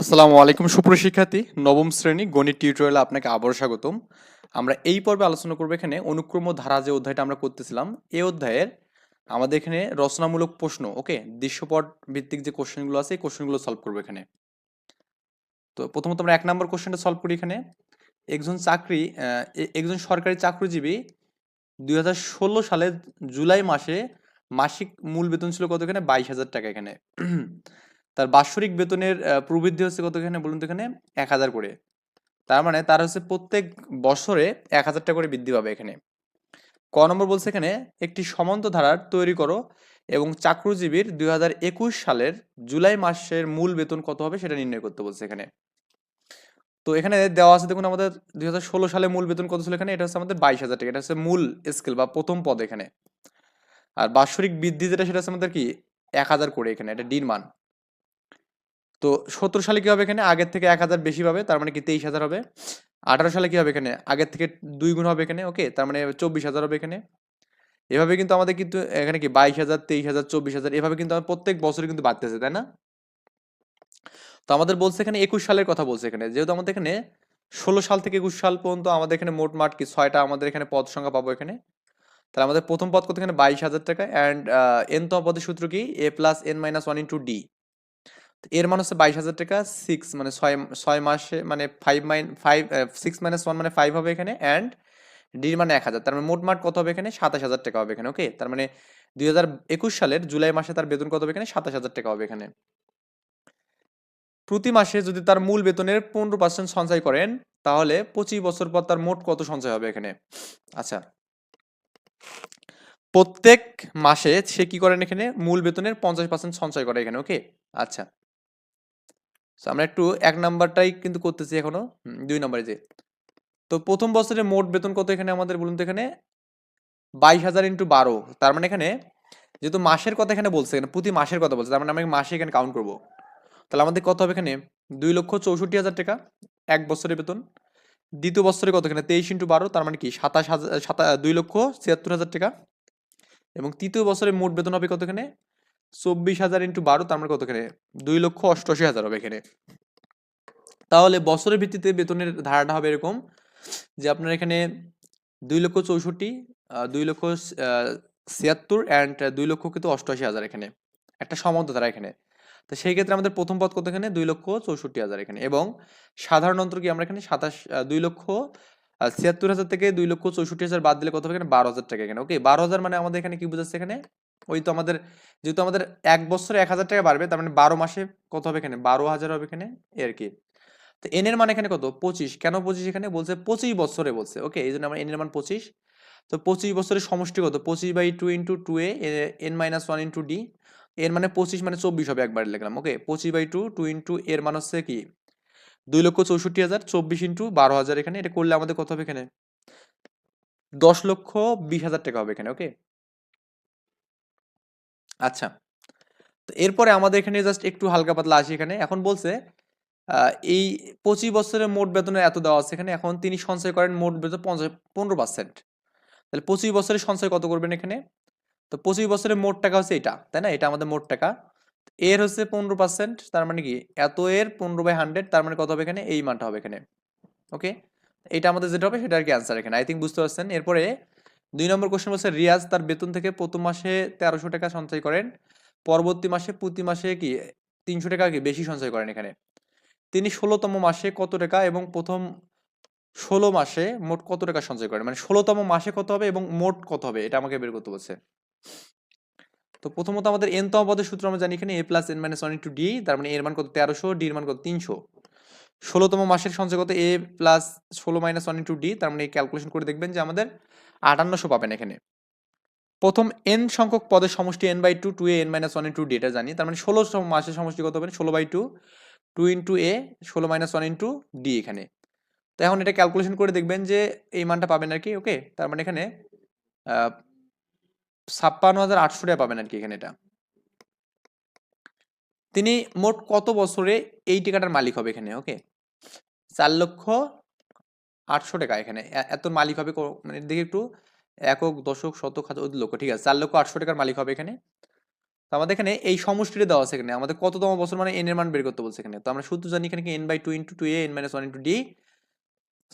আসসালামু আলাইকুম, সুপ্রিয় শিক্ষার্থী। নবম শ্রেণি গণিত টিউটোরিয়ালে আপনাকে আবারও স্বাগতম। আমরা এই পর্বে আলোচনা করব এখানে অনুক্রম ধারা যে অধ্যায়টা আমরা করতেছিলাম এই অধ্যায়ের আমাদের এখানে রচনামূলক প্রশ্ন, ওকে? দৃশ্যপট ভিত্তিক যে কোশ্চেনগুলো আছে, এই কোশ্চেনগুলো সলভ করব এখানে। তো প্রথমত আমরা এক নম্বর কোশ্চেনটা সলভ করি এখানে। একজন চাকরি একজন সরকারি চাকরিজীবী দুই হাজার ষোলো সালের জুলাই মাসে মাসিক মূল বেতন ছিল কত এখানে? বাইশ হাজার টাকা এখানে। তার বাৎসরিক বেতনের প্রবৃদ্ধি হচ্ছে কত এখানে বলুন তো এখানে? এক হাজার করে। তার মানে তার হচ্ছে প্রত্যেক বছরে এক হাজার টাকা করে বৃদ্ধি পাবে এখানে। ক নম্বর বলছে এখানে, একটি সমন্ত ধারার তৈরি করো এবং চাকরিজীবীর দুই হাজার একুশ সালের জুলাই মাসের মূল বেতন কত হবে সেটা নির্ণয় করতে বলছে এখানে। তো এখানে দেওয়া আছে দেখুন আমাদের দুই হাজার ষোলো সালে মূল বেতন কত ছিল এখানে? এটা হচ্ছে আমাদের বাইশ হাজার টাকা। এটা হচ্ছে মূল স্কেল বা প্রথম পদ এখানে। আর বাৎসরিক বৃদ্ধি যেটা সেটা হচ্ছে আমাদের কি? এক হাজার করে এখানে। এটা ডির মান। তো সত্তর সালে কী হবে এখানে? আগের থেকে এক হাজার বেশি পাবে, তার মানে কি তেইশ হাজার হবে। আঠারো সালে কী হবে এখানে? আগের থেকে দুই গুণ হবে এখানে ওকে তার মানে চব্বিশ হাজার হবে এখানে। এভাবে কিন্তু আমাদের কিন্তু এখানে কি বাইশ হাজার, তেইশ হাজার, চব্বিশ হাজার, এভাবে কিন্তু আমার প্রত্যেক বছরে কিন্তু বাড়তেছে, তাই না? তো আমাদের বলছে এখানে একুশ সালের কথা বলছে এখানে। যেহেতু আমাদের এখানে ষোলো সাল থেকে একুশ সাল পর্যন্ত আমাদের এখানে মোট মাঠ কি? ছয়টা আমাদের এখানে পদ সংখ্যা পাবো এখানে। তাহলে আমাদের প্রথম পদ কত এখানে? বাইশ হাজার টাকা। অ্যান্ড এন তম পদের সূত্র কি? A plus N minus one into D এর মান হচ্ছে বাইশ হাজার টাকা সিক্স মানে ছয় ছয় মাসে মানে five minus five six minus one মানে ফাইভ হবে এখানে অ্যান্ড ডির মানে এক হাজার। তার মানে মোট মাঠ কত হবে এখানে? সাতাশ হাজার টাকা হবে এখানে ওকে তার মানে দুই হাজার একুশ সালের জুলাই মাসে তার বেতন কত হবে এখানে? সাতাশ হাজার টাকা হবে এখানে। প্রতি মাসে যদি তার মূল বেতনের পনেরো পার্সেন্ট সঞ্চয় করেন, তাহলে পঁচিশ বছর পর তার মোট কত সঞ্চয় হবে এখানে? আচ্ছা। প্রত্যেক মাসে সে কি করেন এখানে? মূল বেতনের পঞ্চাশ পার্সেন্ট সঞ্চয় করে এখানে ওকে আচ্ছা। So, আমরা একটু এক নাম্বারটাই কিন্তু করতেছি এখনও। দুই নাম্বারে যে। তো প্রথম বছরে মোট বেতন কত এখানে আমাদের বলুন তো এখানে? বাইশ হাজার ইন্টু বারো। তার মানে এখানে যেহেতু মাসের কথা এখানে বলছে এখানে প্রতি মাসের কথা বলছে তার মানে আমরা মাসে এখানে কাউন্ট করব। তাহলে আমাদের কত হবে এখানে? দুই লক্ষ চৌষট্টি হাজার টাকা এক বছরের বেতন। দ্বিতীয় বছরে কত এখানে? তেইশ ইন্টু বারো তার মানে কি? সাতাশ হাজার সাতা দুই লক্ষ ছিয়াত্তর হাজার টাকা। এবং তৃতীয় বছরে মোট বেতন হবে কত এখানে? চব্বিশ হাজার ইন্টু বারো, তার মানে কত এখানে দুই লক্ষ অষ্টআশি হাজার হবে এখানে। তাহলে বছরের ভিত্তিতে বেতনের ধারাটা হবে এরকম যে আপনার এখানে দুই লক্ষ চৌষট্টি দুই লক্ষ ছিয়াত্তর অ্যান্ড দুই লক্ষ কিন্তু অষ্টআশি হাজার এখানে। একটা সমন্ত ধারা এখানে। তো সেই ক্ষেত্রে আমাদের প্রথম পদ কত এখানে দুই লক্ষ চৌষট্টি হাজার এখানে। এবং সাধারণ অন্তর কি আমরা এখানে সাতাশ দুই লক্ষ ছিয়াত্তর হাজার থেকে দুই লক্ষ চৌষট্টি হাজার বাদ দিলে কত হবে এখানে? বারো হাজার টাকা এখানে। ওকে বারো হাজার মানে আমাদের এখানে কি বুঝাচ্ছে এখানে? ওই তো আমাদের, যেহেতু আমাদের এক বছরে এক হাজার টাকা বাড়বে, তার মানে বারো মাসে কত হবে এখানে? বারো হাজার হবে এখানে আর কি। তো এন এর মান এখানে কত? পঁচিশ। কেন পঁচিশ এখানে? বলছে পঁচিশ বছরে বলছে। ওকে, এই জন্য আমার এন এর মান পঁচিশ। তো পঁচিশ বছরের সমষ্টি কত? পঁচিশ by two into two A N minus one into D এর মানে পঁচিশ মানে চব্বিশ হবে একবার লিখলাম, ওকে? পঁচিশ বাই টু টু ইন্টু এর মান হচ্ছে কি? দুই লক্ষ চৌষট্টি হাজার, চব্বিশ ইন্টু বারো হাজার এখানে। এটা করলে আমাদের কত হবে এখানে? দশ লক্ষ বিশ হাজার টাকা হবে এখানে, ওকে? আচ্ছা। তো এরপরে আমাদের এখানে জাস্ট একটু হালকা পাতলা আসি এখানে। এখন বলছে এই পঁচিশ বছরের মোট বেতনে এত দেওয়া আছে এখানে। এখন তিনি সঞ্চয় করেন মোট বেতন পনেরো পার্সেন্ট তাহলে পঁচিশ বছরের সঞ্চয় কত করবেন এখানে? তো পঁচিশ বছরের মোট টাকা হচ্ছে এটা, তাই না? এটা আমাদের মোট টাকা। এর হচ্ছে পনেরো পার্সেন্ট তার মানে কি? এত এর পনেরো বাই হান্ড্রেড তার মানে কত হবে এখানে? এই মানটা হবে এখানে। ওকে এটা আমাদের যেটা হবে সেটা আর কি অ্যান্সার এখানে। আই থিঙ্ক বুঝতে পারছেন? এরপরে দুই নম্বর কোশ্চেন বলছে, রিয়াজ তার বেতন থেকে প্রথম মাসে তেরোশো টাকা সঞ্চয় করেন, পরবর্তী মাসে, প্রতি মাসে কি তিনশো টাকা কি বেশি সঞ্চয় করেন এখানে? তিনি ষোলোতম মাসে কত টাকা এবং প্রথম ষোলো মাসে মোট কত টাকা সঞ্চয় করেন? মানে ষোলোতম মাসে কত হবে এবং মোট কত হবে? এটা আমাকে বের করতে বলছে। তো প্রথমত আমাদের এন তম পদের সূত্র আমরা জানি এখানে A plus N minus one into D তার মানে এর মান কত? তেরোশো ডির মান কত? তিনশো। ষোলোতম মাসের সঞ্চয় কত? এ প্লাস ষোলো মাইনাস ওয়ান ইন্টু ডি তার মানে ক্যালকুলেশন করে দেখবেন যে আমাদের আটান্নশো পাবেন এখানে। প্রথম এন সংখ্যক পদের সমষ্টি N by two two A N minus one into D এটা জানি। তার মানে ষোলো মাসের সমষ্টি কত হবে? ষোলো by two two into A ষোলো মাইনাস ওয়ান ইন্টু ডি এখানে। তো এখন এটা ক্যালকুলেশন করে দেখবেন যে এই মানটা পাবেন আর কি ওকে তার মানে এখানে ছাপ্পান্ন হাজার আটশো টাকা পাবেন আর কি এখানে এটা। তিনি মোট কত বছরে এই টিকাটার মালিক হবে এখানে ওকে চার লক্ষ আটশো টাকা এখানে। এত মালিক হবে মানে দেখি একটু একক, দশক, শতক, হাজার লক্ষ, ঠিক আছে, চার লক্ষ আটশো টাকার মালিক হবে এখানে। তো আমাদের এখানে এই সমষ্টিটা দেওয়া আছে এখানে। আমাদের কততম বছর মানে এন এর মান বের করতে বলছে এখানে। তো আমরা শুধু জানি এখানে N by two into two A N minus one into D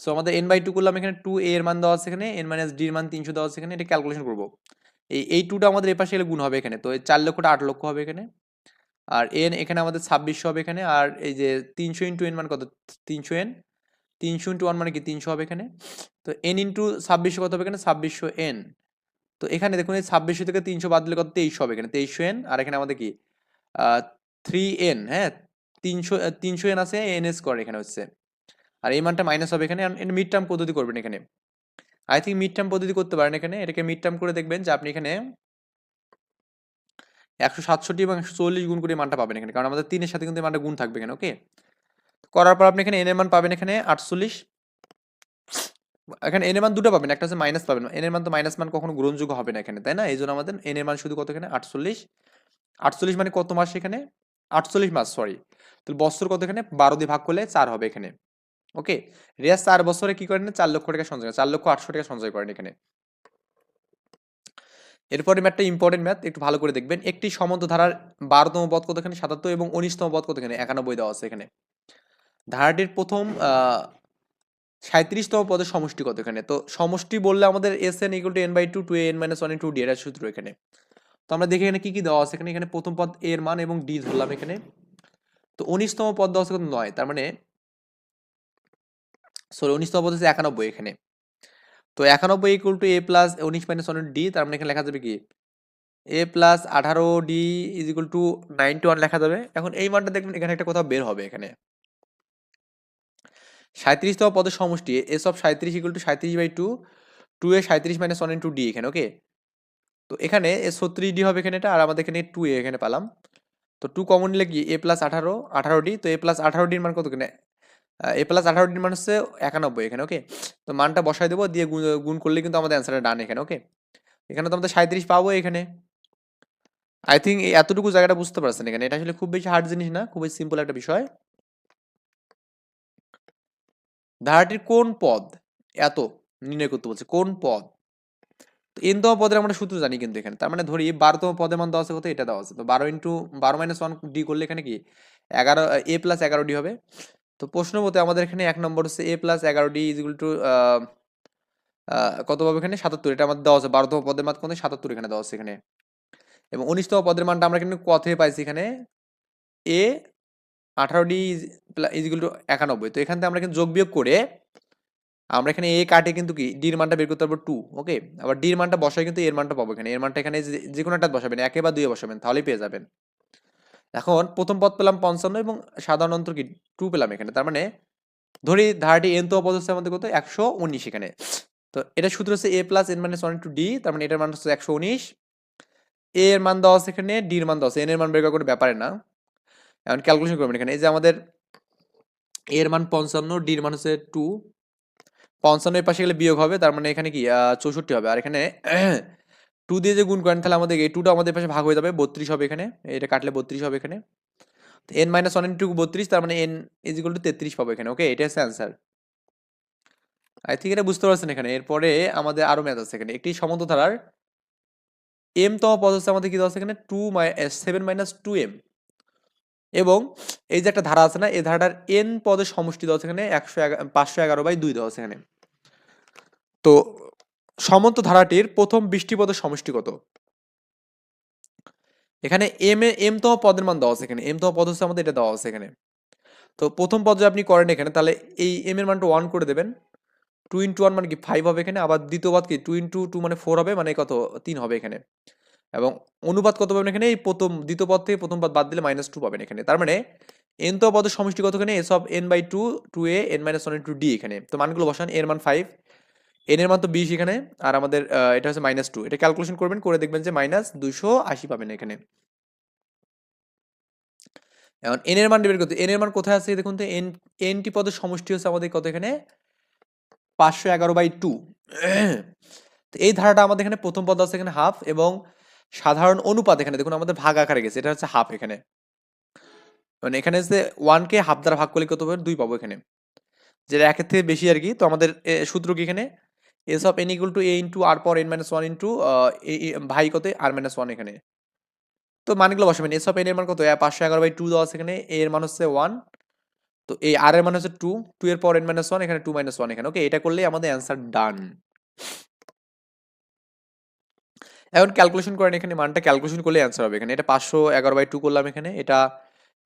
so আমাদের এন বাই টু করলাম এখানে টু এ এর মান দেওয়া আছে এখানে এন মাইনাস ডির মান তিনশো দেওয়া আছে এখানে। এটা ক্যালকুলেশন করব। এই এই টুটা আমাদের এপাশে গেলে গুণ হবে এখানে। তো এই চার লক্ষটা আট লক্ষ হবে এখানে। আর এন এখানে আমাদের ছাব্বিশশো হবে এখানে। আর এই যে তিনশো ইন্টু এন মান কত? তিনশো এন তিনশো ইন্টু ওয়ান মানে কি? তিনশো হবে এখানে। তো এন ইন্টু ছাব্বিশশো কত হবে এখানে? ছাব্বিশশো এন তো এখানে দেখুন, এই ছাব্বিশশো থেকে তিনশো বাদ দিলে কত? তেইশশো হবে এখানে। তেইশশো এন আর এখানে আমাদের কি? থ্রি এন হ্যাঁ? তিনশো তিনশো এন আছে এন এস করে এখানে হচ্ছে। আর এই মানটা মাইনাস হবে এখানে। মিড টার্ম পদ্ধতি করবেন এখানে। আই থিঙ্ক মিড টার্ম পদ্ধতি করতে পারেন এখানে। এটাকে মিড টার্ম করে দেখবেন যে আপনি এখানে একশো সাতষট্টি এবং একশো চল্লিশ গুণ করে মানটা পাবেন এখানে। কারণ আমাদের তিনের সাথে কিন্তু মানটা গুণ থাকবে এখানে ওকে করার পর আপনি এখানে এন এর মান পাবেন এখানে আটচল্লিশ। এখানে এন এর মান দুটো পাবেন, একটা হচ্ছে মাইনাস পাবেন। এন এর মান তো মাইনাস মান কখনো গ্রহণযোগ্য হবে না এখানে, তাই না? এই জন্য আমাদের এন এর মান শুধু কত এখানে? আটচল্লিশ। আটচল্লিশ মানে কত মাস এখানে? আটচল্লিশ মাস সরি তাহলে বছর কত এখানে? বারো দিয়ে ভাগ করলে চার হবে এখানে। ওকে? রিয়াজ চার বছরে কি করেন? চার লক্ষ টাকা সঞ্চয় চার লক্ষ আটশো টাকা সঞ্চয় করেন এখানে। এরপরে ম্যাথটা ইম্পর্টেন্ট ম্যাথ, একটু ভালো করে দেখবেন। একটি সমন্ত ধারার বারোতম পদ কত এখানে? সাতাত্তর এবং উনিশতম পদ কত এখানে? একানব্বই দেওয়া আছে এখানে। ধারাটির প্রথম সাঁত্রিশতম পদের সমষ্টি কত এখানে? তো সমষ্টি বললে আমাদের S N equal to N by two two N minus one two D এর সূত্র এখানে। তো আমরা দেখি এখানে কি কি দেওয়া আছে? এখানে এখানে প্রথম পদ এর মান এবং ডি ধরলাম এখানে। তো উনিশতম পদ দেওয়া আছে কত? নয়। তার মানে সরি উনিশতম পদ হচ্ছে একানব্বই এখানে। তো একানব্বই ইকুয়াল টু এ প্লাস উনিশ মাইনাস ওয়ান ডি তার মানে এখানে লেখা যাবে কি? এ প্লাস আঠারো D is equal to ninety one লেখা যাবে। এখন এই মানটা দেখবেন এখানে একটা কোথাও বের হবে এখানে। সাঁত্রিশতম পদের সমষ্টি এস অফ সাঁত্রিশ ইকুয়াল টু সাঁত্রিশ বাই টু টু এ সাঁত্রিশ মাইনাস ওয়ান ইন্টু ডি এখানে ওকে তো এখানে এ ছত্রিশ ডি হবে এখানে এটা, আর আমাদের এখানে টু এ এখানে পেলাম। তো টু কমন নিলে কি? এ প্লাস আঠারো আঠারো ডি তো এ প্লাস আঠারো ডির মান কত এখানে? এ প্লাস আঠারো ডির মান হচ্ছে একানব্বই এখানে ওকে তো মানটা বসাই দেবো, দিয়ে গুণ করলে কিন্তু আমাদের অ্যান্সারটা ডান এখানে ওকে এখানে তো আমাদের সাঁত্রিশ পাবো এখানে। আই থিঙ্ক এতটুকু জায়গাটা বুঝতে পারছেন এখানে। এটা আসলে খুব বেশি হার্ড জিনিস না, খুবই সিম্পল একটা বিষয়। ধারাটির কোন পদ? এত নির্ণয় করতে বলছে, কোন পদ? তো এনতম পদের আমরা সূত্র জানি কিন্তু এখানে। তার মানে ধরি বারোতম পদের মান দেওয়া আছে কত? এটা দেওয়া আছে। তো বারো ইন্টু বারো মাইনাস ওয়ান ডি করলে এখানে কি? এগারো এ প্লাস এগারো ডি হবে। তো প্রশ্ন মতে আমাদের এখানে এক নম্বর হচ্ছে এ প্লাস এগারো ডি ইজ টু কত পাবে এখানে? সাতাত্তর। এটা আমাদের দেওয়া আছে। বারোতম পদের মান কত? সাতাত্তর এখানে দেওয়া আছে এখানে। এবং উনিশতম পদের মানটা আমরা কিন্তু কথে পাইছি এখানে? এ আঠারো ডি ইজ টু একানব্বই। তো এখান থেকে আমরা কিন্তু যোগ বিয়োগ করে আমরা এখানে এ কাটে কিন্তু কি ডির মানটা বের করতে পারব টু ওকে আবার ডির মানটা বসায় কিন্তু এর মানটা পাবো এখানে। এর মানটা এখানে যে কোনো একটা বসাবেন, একে বা দুয়ে বসাবেন, তাহলেই পেয়ে যাবেন। এখন প্রথম পদ পেলাম পঞ্চান্ন এবং সাধারণ অন্তর কি টু পেলাম এখানে। তার মানে ধরি ধারাটি এন তো পদ হচ্ছে আমাদের কত? একশো উনিশ এখানে। তো এটা সূত্র হচ্ছে A plus N minus one two D তার মানে এটার মান হচ্ছে একশো উনিশ। এ এর মান দেওয়া আছে এখানে ডির মান দেওয়া আছে। এন এর মান বের করে ব্যাপারে না। এখন ক্যালকুলেশন করবেন এখানে। এই যে আমাদের এর মান পঞ্চান্ন ডির মান হচ্ছে টু পঞ্চান্ন এর পাশে গেলে বিয়োগ হবে, তার মানে এখানে কি? চৌষট্টি হবে। আর এখানে টু দিয়ে যে গুণ করেন, তাহলে আমাদের এই টুটা আমাদের পাশে ভাগ হয়ে যাবে, বত্রিশ হবে এখানে। এটা কাটলে বত্রিশ হবে এখানে। এন মাইনাস ওয়ান ইন্টু বত্রিশ, তার মানে এন ইজ ইকুয়াল টু তেত্রিশ পাবো এখানে ওকে এটা হচ্ছে অ্যান্সার আই থিঙ্ক এটা বুঝতে পারছেন এখানে। এরপরে আমাদের আরও ম্যাথ আছে এখানে। একটি সমন্ত ধারার এম তম পদ হচ্ছে আমাদের কি দেওয়া আছে এখানে? Two my seven minus two M এবং এই যে একটা ধারা আছে না, এই ধারাটার এন পদের সমষ্টি দেওয়া আছে এখানে, একশো পাঁচশো এগারো বাই দুই দেওয়া আছে এখানে। তো সমন্ত ধারাটির প্রথম বৃষ্টি পদের সমষ্টি কত? এখানে এম এ এম তম পদের মান দেওয়া আছে এখানে এম তম পদ হচ্ছে আমাদের, এটা দেওয়া আছে এখানে। তো প্রথম পদ যদি আপনি করেন এখানে, তাহলে এই এম এর মানটা ওয়ান করে দেবেন। টু ইন্টু ওয়ান মানে কি ফাইভ হবে এখানে, আবার দ্বিতীয় পদ কি টু ইন্টু টু মানে ফোর হবে মানে কত? তিন হবে এখানে। এবং অনুপাত কত পাবেন এখানে? এই প্রথম, দ্বিতীয় পদ থেকে প্রথম পদ বাদ দিলে মাইনাস টু পাবেন এখানে। তার মানে এন তো পদের সমষ্টি কত এখানে? S of N by two two A N minus one two D এখানে। তো মানগুলো বসান এর মান ফাইভ এন এর মান তো বিশ এখানে, আর আমাদের এটা হচ্ছে মাইনাস টু এটা ক্যালকুলেশন করবেন, করে দেখবেন যে মাইনাস দুশো আশি পাবেন এখানে। এখন এন এর মান বের করতে এন এর মান কোথায় আছে দেখুন তো? এন এনটি পদের সমষ্টি হচ্ছে আমাদের কত এখানে? পাঁচশো এগারো বাই টু তো এই ধারাটা আমাদের এখানে প্রথম পদ আছে এখানে হাফ এবং সাধারণ অনুপাত এখানে, দেখুন আমাদের ভাগ আকারে গেছে, এটা হচ্ছে হাফ এখানে। মানে এখানে যে ওয়ানকে হাফ দ্বারা ভাগ করলে কত পাবেন দুই পাবো এখানে। যেটা একের থেকে বেশি আর কি, তো আমাদের সূত্র কি এখানে? S of N equal to A into R পর এন মাইনাস ওয়ান ইন্টু ভাই কত? আর মাইনাস ওয়ান এখানে। তো মানগুলো বসাবেন এস অফ এন এর মান কত? পাঁচশো এগারো বাই টু দেওয়া এখানে এ এর মান হচ্ছে ওয়ান তো এই আর এর মান হচ্ছে টু টু এর পর এন মাইনাস ওয়ান এখানে টু মাইনাস ওয়ান এখানে ওকে এটা করলেই আমাদের অ্যান্সার ডান এখন ক্যালকুলেশন করেন, এখানে মানটা ক্যালকুলেশন করলে অ্যান্সার হবে এখানে। এটা পাঁচশো এগারো বাই টু করলাম এখানে, এটা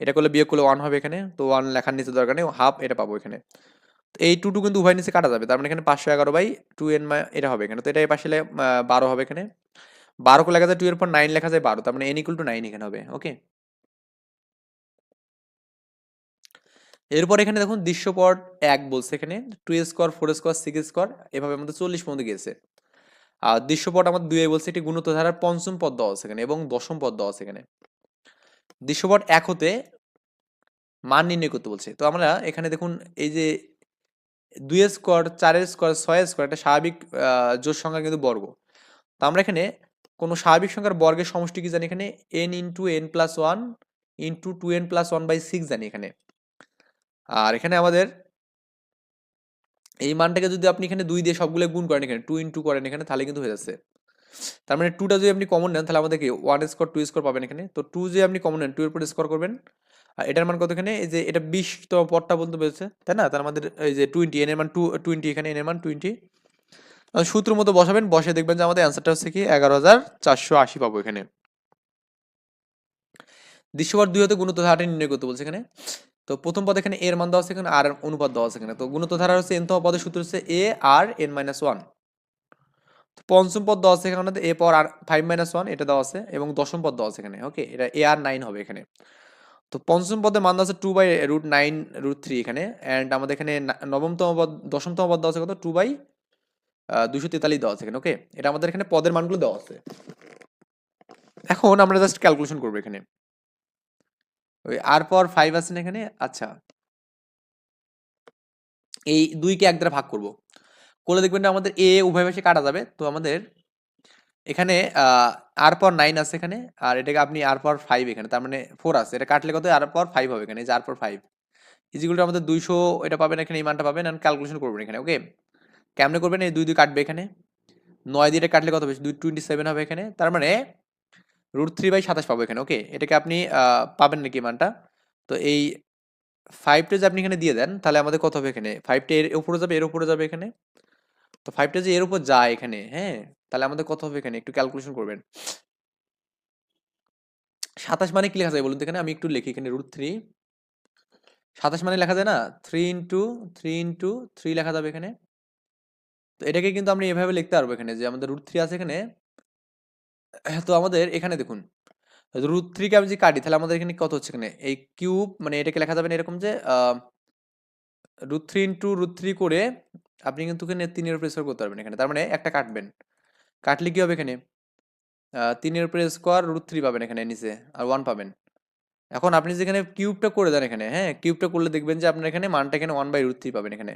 এটা করলে বিয়োগ করলে ওয়ান হবে এখানে, তো ওয়ান লেখার নিচে দরকার নেই হাফ এটা পাবো এখানে। এই টু টু কিন্তু উভয় নিচে কাটা যাবে, তার মানে এখানে পাঁচশো এগারো বাই টু এন এটা হবে এখানে। তো এটা এই পাশে বারো হবে এখানে। বারো লেখা যায় টু এর পর নাইন লেখা যায় বারো, তার মানে এন ইকুয়াল টু নাইন এখানে হবে ওকে এরপর এখানে দেখুন দৃশ্যপট এক বলছে এখানে two square four square six square এভাবে আমাদের চল্লিশ পর্যন্ত গিয়েছে। আর দৃশ্যপট আমাদের দুই বলছে, এটি গুণিত ধারার পঞ্চম পদ দেওয়া আছে এখানে এবং দশম পদ দেওয়া আছে এখানে। দৃশ্যপট এক হতে মান নির্ণয় করতে বলছে। তো আমরা এখানে দেখুন, এই যে দুই স্কোয়ার চারের স্কোয়ার ছয় স্কোয়ার একটা স্বাভাবিক জোড় সংখ্যা কিন্তু বর্গ। তো আমরা এখানে কোনো স্বাভাবিক সংখ্যার বর্গের সমষ্টি কি জানি এখানে? N into N plus one into two N plus one by six জানি এখানে। আর এখানে আমাদের এই মানটাকে যদি আপনি এখানে দুই দিয়ে সবগুলো গুণ করেন এখানে টু ইন্টু করেন এখানে, তাহলে কিন্তু হয়ে যাচ্ছে। তার মানে টুটা যদি আপনি কমন নেন, তাহলে আমাদের কি ওয়ান স্কোয়ার টু স্কোয়ার পাবেন এখানে। তো টু যে আপনি কমন নেন টু এর উপর স্কোয়ার করবেন। আর এটার মান কত এখানে? এই যে এটা বিশ তো পরটা বলতে পেরেছে তাই না? তার আমাদের এই যে টোয়েন্টি এন এর মান টু টোয়েন্টি এখানে এন এর মান টোয়েন্টি সূত্র মতো বসাবেন, বসে দেখবেন যে আমাদের অ্যান্সারটা হচ্ছে কি, এগারো হাজার চারশো আশি পাবো এখানে। দৃশ্যপট দুই হতে গুণিত ধারাটা নির্ণয় করতে বলছে এখানে। তো প্রথম পদ এখানে এর মান দেওয়া আছে এখানে আর অনুপাত দেওয়া আছে এখানে। তো গুণিত ধারা হচ্ছে এন পদের সূত্র হচ্ছে A R N minus one পঞ্চম পদ দেওয়া আছে এখানে এ পর আর ফাইভ মাইনাস ওয়ান এটা দেওয়া আছে। এবং দশম পদ দেওয়া আছে এখানে ওকে এটা এ আর নাইন হবে এখানে। তো পঞ্চম পদের মান দেওয়া আছে two by root nine root three এখানে। অ্যান্ড আমাদের এখানে নবমতম পদ, দশমতম পদ দেওয়া আছে কত? টু বাই দুশো তেতাল্লিশ দেওয়া আছে এখানে ওকে এটা আমাদের এখানে পদের মানগুলো দেওয়া আছে। এখন আমরা জাস্ট ক্যালকুলেশন করব এখানে। ওই আর পর ফাইভ আছে না এখানে? আচ্ছা। এই দুইকে এক দ্বারা ভাগ করব। করলে দেখবেন আমাদের এ উভয় পাশে কাটা যাবে। তো আমাদের এখানে আর পর নাইন আছে এখানে, আর এটাকে আপনি আর পর ফাইভ এখানে, তার মানে ফোর আছে। এটা কাটলে কত আর পর ফাইভ হবে এখানে যে আর পর ফাইভ ইজিগুলো আমাদের দুইশো, এটা পাবেন এখানে, এই মানটা পাবেন আর ক্যালকুলেশন করবেন এখানে ওকে কেমনে করবেন? এই দুই দুই কাটবে এখানে। নয় দিয়ে কাটলে কত হবে? দুই টোয়েন্টি সেভেন হবে এখানে। তার মানে রুট থ্রি বাই সাতাশ পাবো এখানে ওকে এটাকে আপনি পাবেন নাকি মানটা? তো এই ফাইভটা যে আপনি এখানে দিয়ে দেন, তাহলে আমাদের কত হবে এখানে? ফাইভটা এর উপরে যাবে, এর উপরে যাবে এখানে? তো ফাইভটা যে এর উপর যায় এখানে হ্যাঁ? তাহলে আমাদের কত হবে এখানে? একটু ক্যালকুলেশন করবেন। সাতাশ মানে কি লেখা যায় বলুন তো এখানে? আমি একটু লিখি এখানে রুট থ্রি সাতাশ মানে লেখা যায় না? Three into three into three লেখা যাবে এখানে। তো এটাকে কিন্তু আমরা এভাবে লিখতে পারব এখানে যে আমাদের রুট থ্রি আছে এখানে। তো আমাদের এখানে দেখুন রুট থ্রিকে আমি যদি কাটি, তাহলে আমাদের এখানে কত হচ্ছে এখানে? এই কিউব মানে এটাকে লেখা যাবে এরকম যে root three into root three করে আপনি কিন্তু এখানে তিনের উপরে স্কোয়ার করতে পারবেন এখানে। তার মানে একটা কাটবেন। কাটলে কি হবে এখানে? তিনের উপরে স্কোয়ার রুট থ্রি পাবেন এখানে নিচে, আর ওয়ান পাবেন। এখন আপনি যেখানে কিউবটা করে দেন এখানে হ্যাঁ কিউবটা করলে দেখবেন যে আপনার এখানে মানটা এখানে ওয়ান বাই রুট থ্রি পাবেন এখানে।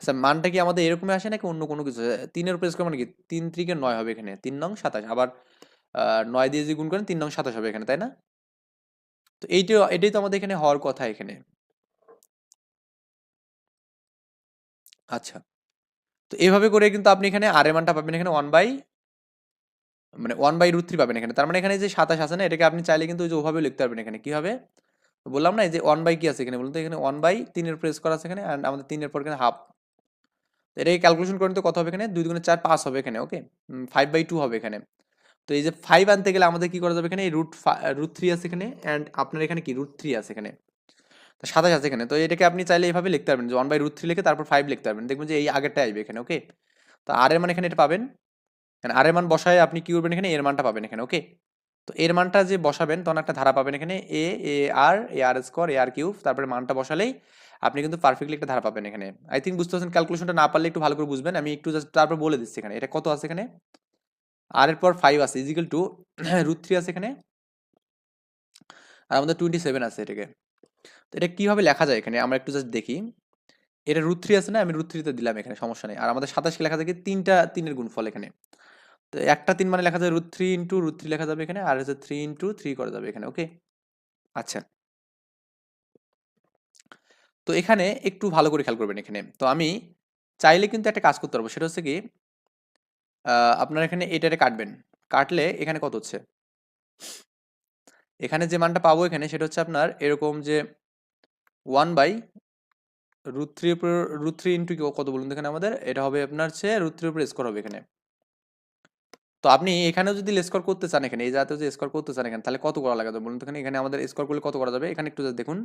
আচ্ছা মানটা কি আমাদের এরকমই আসে নাকি অন্য কোনো কিছু? তিনের উপরে স্কোয়ার মানে কি? তিন ত্রিকে নয় হবে এখানে। তিন নং সাতাশ। আবার নয় দিয়ে যদি গুণ করেন, তিন নং সাতাশ হবে এখানে, তাই না? তো এইটাই এটাই তো আমাদের এখানে হওয়ার কথা এখানে। আচ্ছা। তো এইভাবে করে কিন্তু আপনি এখানে আর মানটা পাবেন এখানে ওয়ান বাই মানে ওয়ান বাই রুট থ্রি পাবেন এখানে। তার মানে এখানে যে সাতাশ আছে না, এটাকে আপনি চাইলে কিন্তু ওই যে ওভাবে লিখতে পারবেন এখানে। কি হবে? বললাম না, এই যে ওয়ান বাই কি আছে এখানে? বলুন তো, এখানে ওয়ান বাই তিনের প্রেস করা আছে এখানে অ্যান্ড আমাদের তিনের পর এখানে হাফ এটাকে ক্যালকুলেশন করেন তো কত হবে এখানে? দুই দুগুণে চার পাঁচ হবে এখানে ওকে ফাইভ বাই টু হবে এখানে। তো এই যে ফাইভ আনতে গেলে আমাদের কি করা যাবে এখানে? এই রুট রুট থ্রি আছে এখানে অ্যান্ড আপনার এখানে কি? রুট থ্রি আছে এখানে। তো সাতাশ আছে এখানে। তো এটাকে আপনি চাইলে এইভাবে লিখতে পারবেন যে ওয়ান বাই রুট থ্রি লিখে তারপর ফাইভ লিখতে পারবেন। দেখবেন যে এই আগেরটা আসবে এখানে ওকে তো আর এর মান এখানে এটা পাবেন। আর এর মান বসায় আপনি কি করবেন এখানে? এর মানটা পাবেন এখানে ওকে তো এর মানটা যে বসাবেন, তখন একটা ধারা পাবেন এখানে এ এ আর এ আর স্কোয়ার এ আর কিউব তারপরে মানটা বসালেই আপনি কিন্তু পারফেক্টলি একটা ধারা পাবেন এখানে। আই থিঙ্ক বুঝতে পারছেন ক্যালকুলেশনটা না পারলে একটু ভালো করে বুঝবেন। আমি একটু জাস্ট তারপর বলে দিচ্ছি এখানে। এটা কত আছে এখানে? আর এর পর ফাইভ আছে ইজিক্যাল টু রুট থ্রি আছে এখানে। আর আমাদের টোয়েন্টি সেভেন আছে এটাকে। তো এটা কীভাবে লেখা যায় এখানে? আমরা একটু জাস্ট দেখি। এটা রুট থ্রি আছে না? আমি রুট থ্রিতে দিলাম এখানে, সমস্যা নেই। আর আমাদের সাতাশকে লেখা থাকে তিনটা তিনের গুণফল এখানে। তো একটা তিন মানে লেখা যায় root three into root three লেখা যাবে এখানে। আর হচ্ছে থ্রি ইন্টু থ্রি করা যাবে এখানে ওকে আচ্ছা। তো এখানে একটু ভালো করে খেয়াল করবেন এখানে। তো আমি চাইলে কিন্তু একটা কাজ করতে পারব। সেটা হচ্ছে কি আপনার এখানে এটারে কাটবেন। কাটলে এখানে কত হচ্ছে? এখানে যে মানটা পাবো এখানে সেটা হচ্ছে আপনার এরকম যে ওয়ান বাই রুট থ্রি উপর রুট থ্রি ইন্টু কত বলুন এখানে আমাদের? এটা হবে আপনার হচ্ছে রুট থ্রির উপর স্কোর হবে এখানে। তো আপনি এখানেও যদি স্কোর করতে চান এখানে, এই জাতীয় যে স্কোর করতে চান এখানে, তাহলে কত করা লাগবে বলুন তো এখানে এখানে আমাদের স্কোর করলে কত করা যাবে? এখানে একটু দেখুন।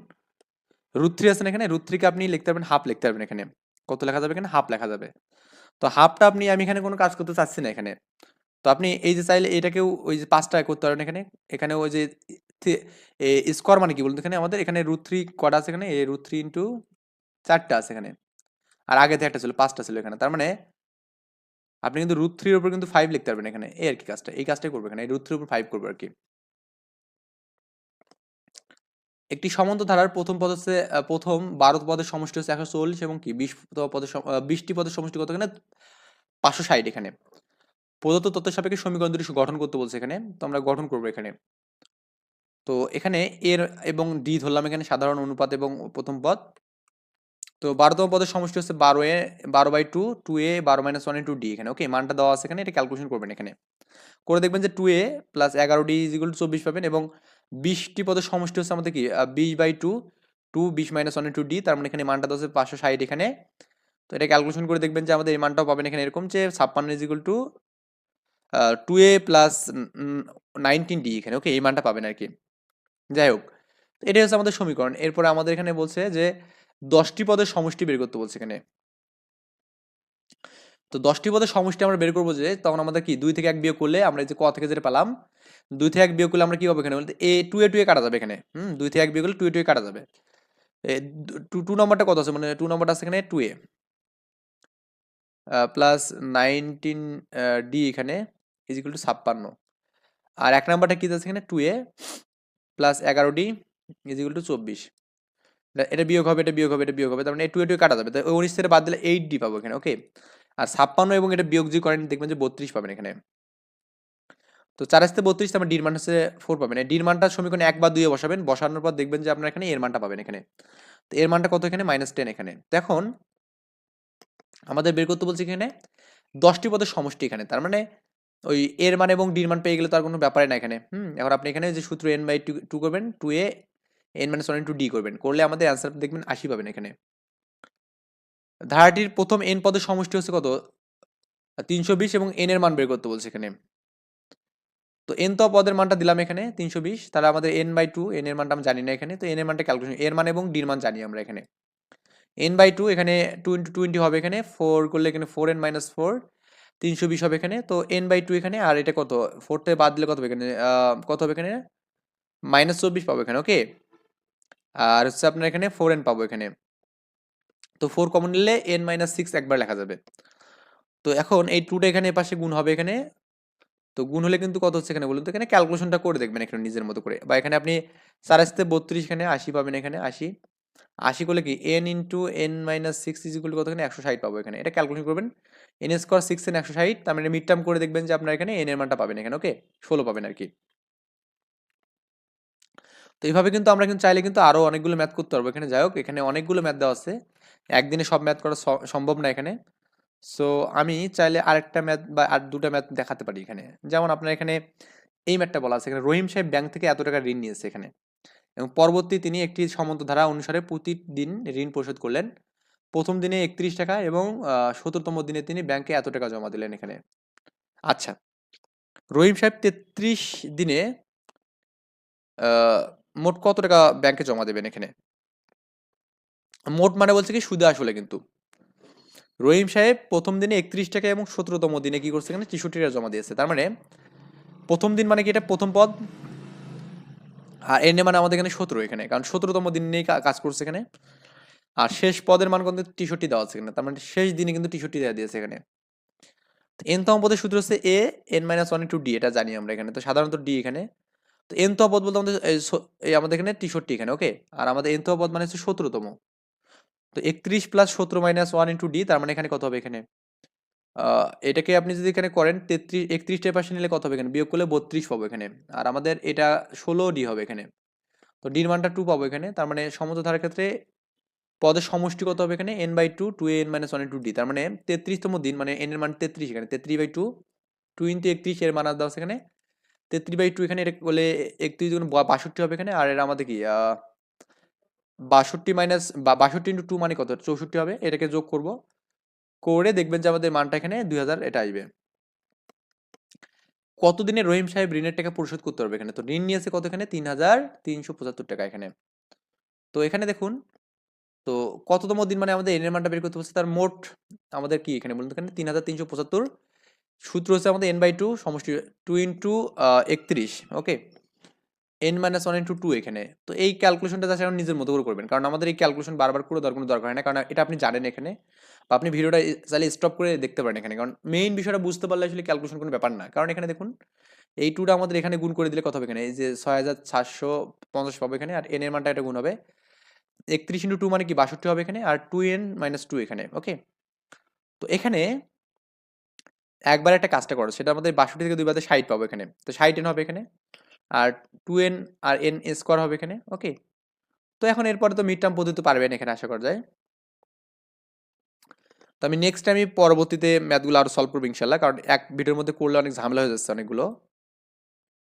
রুট থ্রি আছেন এখানে? রুট থ্রিকে আপনি লিখতে পারবেন, হাফ লিখতে পারবেন এখানে। কত লেখা যাবে এখানে? হাফ লেখা যাবে। তো হাফটা আপনি, আমি এখানে কোনো কাজ করতে চাচ্ছি না এখানে। তো আপনি এই যে চাইলে এটাকেও ওই যে পাঁচটা করতে পারেন এখানে। এখানে ওই যে স্কোয়ার মানে কি বলুন এখানে আমাদের? এখানে রুট থ্রি কটা আছে এখানে? এ রুট থ্রি ইন্টু চারটা আছে এখানে। আর আগে থেকে একটা ছিল, পাঁচটা ছিল এখানে। তার মানে আপনি কিন্তু রুট থ্রির উপর কিন্তু ফাইভ লিখতে পারবেন এখানে। এই আর কি কাজটা। এই কাজটাই করবে এখানে। এই রুট থ্রির উপর ফাইভ করবে আর কি। একটি সমন্ত ধারার প্রথম পদ হচ্ছে প্রথম বারো পদের সমষ্টি হচ্ছে একশো চল্লিশ এবং কি বিশ পদের বিশটি পদের সমষ্টি কত এখানে? পাঁচশো ষাট এখানে। প্রদত্ত তথ্য সাপেক্ষে সমীকরণ দুটি গঠন করতে বলছে এখানে, তো আমরা গঠন করব এখানে। তো এখানে এর এবং ডি ধরলাম এখানে সাধারণ অনুপাত এবং প্রথম পদ। তো বারোতম পদের সমষ্টি হচ্ছে বারো এ, বারো বাই টু টু এ, বারো মাইনাস ওয়ান টু ডি এখানে। ওকে, মানটা দেওয়া আছে এখানে, এটা ক্যালকুলেশন করবেন এখানে। করে দেখবেন যে টু এ প্লাস এগারো ডি ইজিগুল চব্বিশ পাবেন এবং বিশটি পদের সমষ্টি হচ্ছে আমাদের কি? বিশ বাই টু টু বিশ মাইনাস ওয়ান টু ডি, তার মানে এখানে মানটা হচ্ছে পাঁচশো ষাট এখানে। তো এটা ক্যালকুলেশন করে দেখবেন যে আমাদের এই মানটাও পাবেন এখানে এরকম যে ছাপ্পান্ন is equal two two A plus nineteen D এখানে ওকে এই মানটা পাবেন আর কি। যাই হোক এটাই হচ্ছে আমাদের সমীকরণ। এরপরে আমাদের এখানে বলছে যে দশটি পদের সমষ্টি বের করতে বলছে এখানে। তো দশটি পদের সমষ্টি আমরা বের করব যে, তখন আমাদের কি, দুই থেকে এক বিয়োগ করলে আমরা যে ক থেকে যেটা পেলাম, দুই থেকে এক বিয়োগ করলে আমরা কি পাবো এখানে? বলতে এ টু এ টু এ কাটা যাবে এখানে। হুম, দুই থেকে এক বিয়োগ করলে টু এ টু এ কাটা যাবে। টু টু নম্বরটা কত আছে? মানে টু নম্বরটা আছে এখানে two A plus nineteen D এখানে ইজিকুল টু ছাপ্পান্ন। আর এক নাম্বারটা কি আছে এখানে? টু এ প্লাস এগারো ডি ইজিকুল টু চব্বিশ। এটা- বিয়োগ হবে, এটা বিয়োগ হবে, এটা বিয়োগ হবে, তার মানে টু এ টু কাটা যাবে। তো উনিশ থেকে বাদ দিলে এইট ডি পাবো এখানে ওকে আর ছাপ্পান্ন এবং এটা বিয়োগ যদি করেন, দেখবেন যে বত্রিশ পাবেন এখানে। তো চার আসতে বত্রিশ তার মানে ডির মান হচ্ছে ফোর পাবেন। এই ডির মানটা সমীকরণে এক বা দুইয়ে বসাবেন। বসানোর পর দেখবেন যে আপনার এখানে এর মানটা পাবেন এখানে। তো এর মানটা কত এখানে? মাইনাস টেন এখানে। তো এখন আমাদের বের করতে বলছি এখানে দশটি পদের সমষ্টি এখানে। তার মানে ওই এর মান এবং ডির মান পেয়ে গেলে তো আর কোনো ব্যাপারে না এখানে। হুম, এখন আপনি এখানে যে সূত্র এন বাই টু টু করবেন two A N minus one two D করবেন। করলে আমাদের অ্যান্সার দেখবেন আশি পাবেন এখানে। ধারাটির প্রথম এন পদের সমষ্টি হচ্ছে কত? তিনশো বিশ এবং এন এর মান বের করতে বলছে এখানে। তো এন তো পদের মানটা দিলাম এখানে, তিনশো বিশ। তাহলে আমাদের এন বাই টু এন এর মানটা আমি জানি না এখানে। তো এন এর মানটা ক্যালকুলেশন এর মান এবং ডির মান জানি আমরা এখানে। এন বাই টু এখানে টু ইন্টু টোয়েন্টি হবে এখানে ফোর করলে এখানে ফোর এন মাইনাস ফোর তিনশো বিশ হবে এখানে। তো এন বাই টু এখানে, আর এটা কত? ফোর থেকে বাদ দিলে কত হবে এখানে? কত হবে এখানে? মাইনাস চব্বিশ পাবো এখানে ওকে আর হচ্ছে আপনার এখানে ফোর এন পাবো এখানে। তো ফোর কমন নিলে এন মাইনাস সিক্স একবার লেখা যাবে। তো এখন এই টুটা এখানে এপাশে গুণ হবে এখানে। তো গুণ হলে কিন্তু কত হচ্ছে এখানে বলুন তো? এখানে ক্যালকুলেশনটা করে দেখবেন এখানে নিজের মতো করে। বা এখানে আপনি চার আসতে বত্রিশ এখানে আশি পাবেন এখানে আশি। আশি করলে কি? N into N minus six is equal কত এখানে? একশো ষাট পাবো এখানে। এটা ক্যালকুলেশন করবেন। এন স্কোয়ার সিক্স এন একশো ষাট, তার মানে মিড টার্ম করে দেখবেন যে আপনার এখানে এন এর মানটা পাবেন এখানে ওকে ষোলো পাবেন আর কি। তো এইভাবে কিন্তু আমরা কিন্তু চাইলে কিন্তু আরও অনেকগুলো ম্যাথ করতে পারব। এখানে যাই হোক এখানে অনেকগুলো ম্যাথ দেওয়া আছে। একদিনে সব ম্যাথ করা সম্ভব না এখানে। সো আমি চাইলে আরেকটা ম্যাথ বা আর দুটা ম্যাথ দেখাতে পারি এখানে। যেমন আপনার এখানে এই ম্যাথটা বলা আছে। এখানে রহিম সাহেব ব্যাংক থেকে এত টাকা ঋণ নিয়েছে এখানে। এবং পরবর্তী তিনি একটি সমন্ত ধারা অনুসারে প্রতিদিন ঋণ পরিশোধ করলেন। প্রথম দিনে একত্রিশ টাকা এবং সতেরোতম দিনে তিনি ব্যাংকে এত টাকা জমা দিলেন এখানে। আচ্ছা। রহিম সাহেব তেত্রিশ দিনে মোট কত টাকা ব্যাংকে জমা দেবেন এখানে? মোট মানে বলছে কি সুদে আসলে কিন্তু। রহিম সাহেব প্রথম দিনে একত্রিশ টাকা এবং সতেরোতম দিনে কি করছে এখানে? তেষট্টি টাকা জমা দিয়েছে। তার মানে প্রথম দিন মানে কি এটা প্রথম পদ? আর এনে মানে আমাদের এখানে সতেরো এখানে, কারণ সতেরোতম দিন নিয়ে কাজ করছে এখানে। আর শেষ পদের মান কিন্তু টিশর্টটি দেওয়া আছে এখানে, তার মানে শেষ দিনে কিন্তু টিশর্টটি দেওয়া দিয়েছে এখানে। এনতম পদের সূত্র হচ্ছে A N minus one two D এটা জানি আমরা এখানে। তো সাধারণত ডি এখানে। তো এন তম পদ বলতে আমাদের, এই আমাদের এখানে টিশর্টটি এখানে ওকে আর আমাদের এন তম পদ মানে হচ্ছে সতেরোতম। তো একত্রিশ প্লাস সতেরো মাইনাস ওয়ান ইন্টু ডি তার মানে এখানে কত হবে এখানে? এটাকে আপনি যদি এখানে করেন, তেত্রিশ একত্রিশটা পাশে নিলে কত হবে এখানে? বিয়োগ করলে বত্রিশ পাবো এখানে। আর আমাদের এটা ষোলো ডি হবে এখানে। তো ডির মানটা টু পাবো এখানে, তার মানে সমত ধারার ক্ষেত্রে পদের সমষ্টি কত হবে এখানে? N by two two N minus one two D তার মানে তেত্রিশতম দিন মানে এন এর মান তেত্রিশ এখানে। তেত্রিশ বাই টু টু ইন্টু একত্রিশ এর মান দেওয়া এখানে। তেত্রিশ বাই টু এখানে এটা বলে একত্রিশ গুণ বা- বাষট্টি হবে এখানে, আর এটা আমাদের কি বাষট্টি মাইনাস বাষট্টি ইন্টু টু মানে কত? চৌষট্টি হবে, এটাকে যোগ করব। করে দেখবেন যে আমাদের মানটা এখানে দুই হাজার এটা আসবে। কতদিনে রহিম সাহেব ঋণের টাকা পরিশোধ করতে পারবে এখানে? তো ঋণ নিয়েছে কত এখানে? তিন হাজার তিনশো পঁচাত্তর টাকা এখানে। তো এখানে দেখুন, তো কততম দিন মানে আমাদের এনের মানটা বের করতে হচ্ছে তার মোট আমাদের কি এখানে বলুন এখানে? তিন হাজার তিনশো পঁচাত্তর। সূত্র হচ্ছে আমাদের এন বাই টু সমষ্টি টু ইন্টু একত্রিশ okay N minus one into two এখানে। তো এই ক্যালকুলেশনটা এখন নিজের মতো করে করবেন। কারণ আমাদের এই ক্যালকুলেশন বারবার করে দরকার কোনো দরকার হয় না। কারণ এটা আপনি জানেন এখানে। বা আপনি ভিডিওটা চাইলে স্টপ করে দেখতে পারেন এখানে। কারণ মেইন বিষয়টা বুঝতে পারলে আসলে ক্যালকুলেশন কোনো ব্যাপার না। কারণ এখানে দেখুন, এই টুটা আমাদের এখানে গুণ করে দিলে কত হবে এখানে? এই যে ছয় হাজার সাতশো পঞ্চাশ পাবো এখানে। আর এন এর মানটা এটা গুণ হবে। একত্রিশ ইন্টু টু মানে কি? বাষট্টি হবে এখানে। আর টু এন মাইনাস টু এখানে ওকে তো এখানে একবার একটা কাজটা করো, সেটা আমাদের বাষট্টি থেকে দুই বাদে ষাট পাবো এখানে। তো ষাট এন হবে এখানে, আর টু এন আর এন স্কোয়ার হবে এখানে ওকে তো এখন এরপরে তো মিড টার্ম পদ্ধতি পারবেন এখানে, আশা করা যায়। তো আমি নেক্সট আমি পরবর্তীতে ম্যাথগুলো আরও সলভ করব ইনশাল্লাহ, কারণ এক ভিডিওর মধ্যে করলে অনেক ঝামেলা হয়ে যাচ্ছে অনেকগুলো।